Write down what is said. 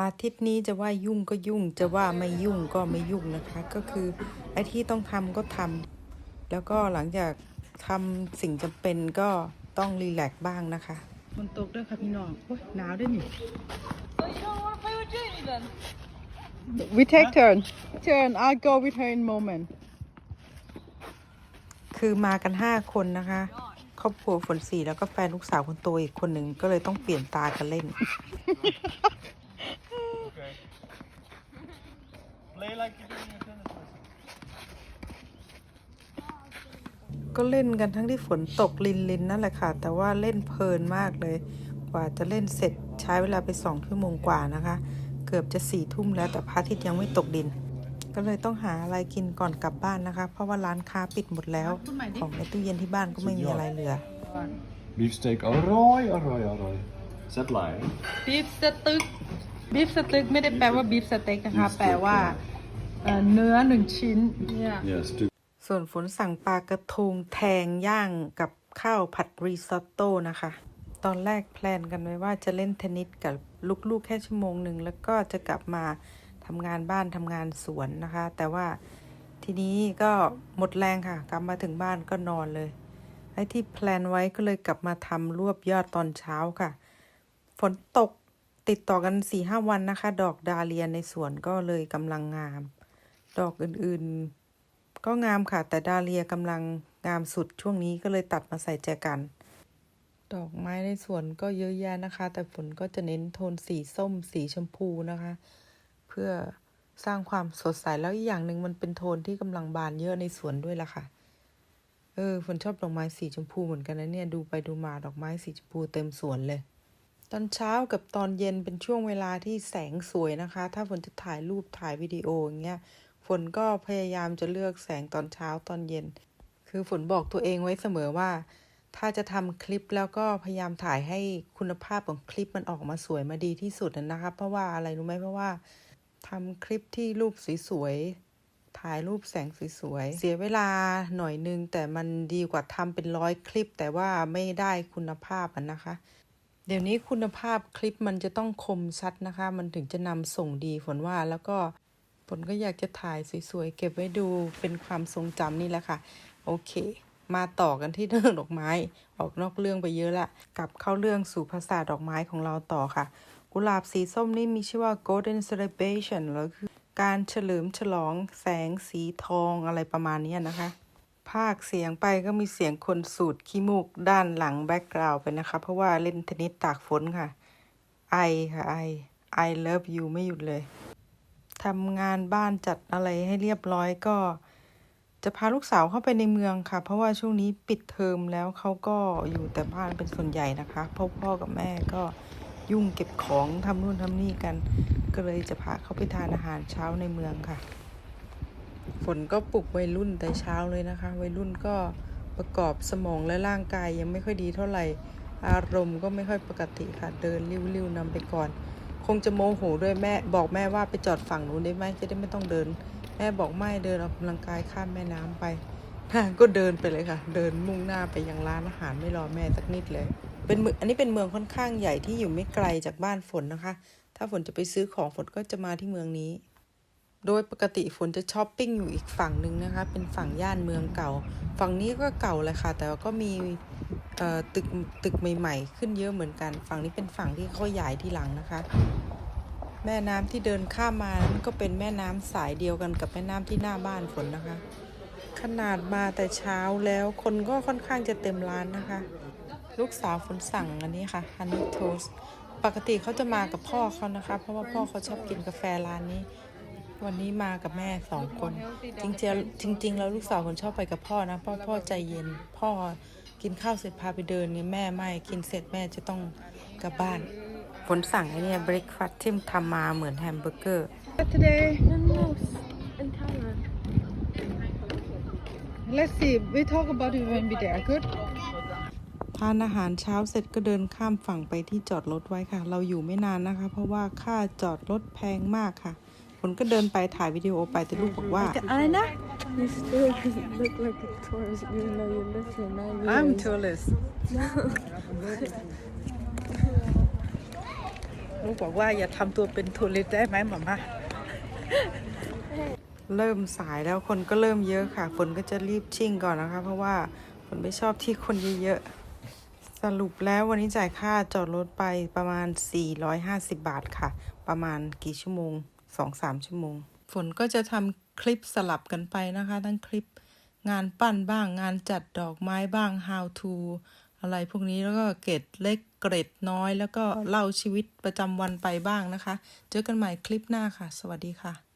อาทิตย์นี้จะว่ายุ่งก็ยุ่ง จะว่าไม่ยุ่งก็ไม่ยุ่งนะคะ ก็คือไอ้ที่ต้องทำก็ทำแล้วก็หลังจากทำสิ่งจำเป็นก็ต้องรีแลกซ์บ้างนะคะฝนตกด้วยค่ะพี่น้องโอ้ยหนาวด้วยนี่ So you don't want to play with Jamie then? We take turn. Turn. I'll go with her in moment. คือมากันห้าคนนะคะ ครอบครัวฝนสีแล้วก็แฟนลูกสาวคนโตอีกคนหนึ่งก็เลยต้องเปลี่ยนตากันเล่น ก็เล่นกันทั้งที่ฝนตกลินลินนั่นแหละค่ะ แต่ว่าเล่นเพลินมากเลย กว่าจะเล่นเสร็จใช้เวลาไปสองชั่วโมงกว่านะคะ เกือบจะสี่ทุ่มแล้วแต่พระอาทิตย์ยังไม่ตกดิน ก็เลยต้องหาอะไรกินก่อนกลับบ้านนะคะ เพราะว่าร้านค้าปิดหมดแล้ว ของในตู้เย็นที่บ้านก็ไม่มีอะไรเหลือ Beefsteak, alroy, alroy, alroy. Zet lie. Beef steak. Beef steak ไม่ได้แปลว่า beef steak นะคะ Beef steak แปลว่า เอ่อเนื้อหนึ่งชิ้น Yeah. Yes, two ส่วนฝนสั่งปลากระทงแทงย่างกับข้าวผัดรีซอตโต้นะคะ ตอนแรกแพลนกันไว้ว่าจะเล่นเทนนิสกับลูกๆแค่ชั่วโมงหนึ่ง แล้วก็จะกลับมาทำงานบ้านทำงานสวนนะคะ แต่ว่าทีนี้ก็หมดแรงค่ะ กลับมาถึงบ้านก็นอนเลยไอ้ที่แพลนไว้ก็เลยกลับมาทำรวบยอดตอนเช้าค่ะ ฝนตกติดต่อกันสี่ห้าวันนะคะ ดอกดาเลียในสวนก็เลยกำลังงาม ดอกอื่นๆ ก็งามค่ะ แต่ดาเลียกำลังงามสุดช่วงนี้ก็เลยตัดมาใส่แจกัน ดอกไม้ในสวนก็เยอะแยะนะคะ แต่ฝนก็จะเน้นโทนสีส้มสีชมพูนะคะ เพื่อสร้างความสดใสแล้วอีกอย่างหนึ่งมันเป็นโทนที่กำลังบานเยอะในสวนด้วยล่ะค่ะ เออฝนชอบดอกไม้สีชมพูเหมือนกันนะเนี่ยดูไปดูมาดอกไม้สีชมพูเต็มสวนเลย ตอนเช้ากับตอนเย็นเป็นช่วงเวลาที่แสงสวยนะคะ ถ้าฝนจะถ่ายรูปถ่ายวิดีโออย่างเงี้ย ฝนก็พยายามจะเลือกแสงตอนเช้าตอนเย็น คือฝนบอกตัวเองไว้เสมอว่า ถ้าจะทำคลิปแล้วก็พยายามถ่ายให้คุณภาพของคลิปมันออกมาสวยมาดีที่สุดนะคะเพราะว่าอะไรรู้ไหมเพราะว่าทำคลิปที่รูปสวยๆถ่ายรูปแสงสวยๆเสียเวลาหน่อยนึง แต่มันดีกว่าทำเป็นร้อยคลิป แต่ว่าไม่ได้คุณภาพนะคะ เดี๋ยวนี้คุณภาพคลิปมันจะต้องคมชัดนะคะ มันถึงจะนำส่งดีฝนว่าแล้วก็ ฝนก็อยากจะถ่ายสวยๆ เก็บไว้ดูเป็นความทรงจำนี่แหละค่ะ โอเค มาต่อกันที่เรื่องดอกไม้ ออกนอกเรื่องไปเยอะละกลับเข้าเรื่องสู่ภาษาดอกไม้ของเราต่อค่ะ กุหลาบสีส้มนี่มีชื่อว่า golden celebration หรือคือการเฉลิมฉลองแสงสีทองอะไรประมาณนี้นะคะ ภาคเสียงไปก็มีเสียงคนสูดขี้มูกด้านหลังแบ็กกราว n ์ไปนะคะ เพราะว่าเล่นเทนนิสตากฝนค่ะ ไอค่ะไอ I love you ไม่หยุดเลย ทำงานบ้านจัดอะไรให้เรียบร้อยก็ จะพาลูกสาวเข้าไปในเมืองค่ะ เพราะว่าช่วงนี้ปิดเทอมแล้วเขาก็อยู่แต่บ้านเป็นส่วนใหญ่นะคะพ่อพ่อกับแม่ก็ยุ่งเก็บของทำนู่นทำนี่กัน ก็เลยจะพาเขาไปทานอาหารเช้าในเมืองค่ะ ฝนก็ปลุกวัยรุ่นแต่เช้าเลยนะคะ วัยรุ่นก็ประกอบสมองและร่างกายยังไม่ค่อยดีเท่าไหร่ อารมณ์ก็ไม่ค่อยปกติค่ะ เดินริ้วๆนำไปก่อน คงจะโมโหด้วยแม่บอกแม่ว่าไปจอดฝั่งนู้นได้ไหมจะได้ไม่ต้องเดิน แม่บอกไม่เดินออกกำลังกายข้ามแม่น้ำไปก็เดินไปเลยค่ะ เดินมุ่งหน้าไปยังร้านอาหารไม่รอแม่สักนิดเลย เป็นเมืองอันนี้เป็นเมืองค่อนข้างใหญ่ที่อยู่ไม่ไกลจากบ้านฝนนะคะ ถ้าฝนจะไปซื้อของฝนก็จะมาที่เมืองนี้ โดยปกติฝนจะช้อปปิ้งอยู่อีกฝั่งหนึ่งนะคะ เป็นฝั่งย่านเมืองเก่า ฝั่งนี้ก็เก่าเลยค่ะ แต่ก็มี ตึกตึกใหม่ๆ ขึ้นเยอะเหมือนกัน ฝั่งนี้เป็นฝั่งที่เขาใหญ่ที่หลังนะคะ แม่น้ำที่เดินข้ามมานั้นก็เป็นแม่น้ำสายเดียวกันกับแม่น้ำที่หน้าบ้านฝนนะคะ ขนาดมาแต่เช้าแล้วคนก็ค่อนข้างจะเต็มร้านนะคะ ลูกสาวฝนสั่งอันนี้ค่ะฮันนี่โทสปกติเขาจะมากับพ่อเขานะคะ เพราะว่าพ่อเขาชอบกินกาแฟร้านนี้ วันนี้มากับแม่สองคน จริงๆจริงๆแล้วลูกสาวคนชอบไปกับพ่อนะเพราะพ่อใจเย็นพ่อ กินข้าวเสร็จพาไปเดินเนี่ยแม่ไม่กินเสร็จแม่จะต้องกลับบ้านฝนสั่งไอ้เนี่ยเบรกฟาสต์ที่ทำมาเหมือนแฮมเบอร์เกอร์ Today, No, no, no. In Thailand. let's see. We talk about it when we there. Good. ทานอาหารเช้าเสร็จก็เดินข้ามฝั่งไปที่จอดรถไว้ค่ะ เราอยู่ไม่นานนะคะ เพราะว่าค่าจอดรถแพงมากค่ะ ฝนก็เดินไปถ่ายวิดีโอไปแต่ลูกบอกว่า Anna? You still look like a tourist even though you live here nine years. I'm tourist. ลูกบอกว่าอย่าทำตัวเป็นทัวริสต์ได้ไหมหมาม่าเริ่มสายแล้วคนก็เริ่มเยอะค่ะฝนก็จะรีบชิ่งก่อนนะคะ เพราะว่าฝนไม่ชอบที่คนเยอะๆสรุปแล้ววันนี้จ่ายค่าจอดรถไปประมาณ 450 บาทค่ะ ประมาณกี่ชั่วโมง สองสามชั่วโมง ฝนก็จะทำคลิปสลับกันไปนะคะ ทั้งคลิปงานปั้นบ้างงานจัดดอกไม้บ้าง how to อะไรพวกนี้แล้วก็เกร็ดเล็กเกร็ดน้อย แล้วก็เล่าชีวิตประจำวันไปบ้างนะคะ เจอกันใหม่คลิปหน้าค่ะ สวัสดีค่ะ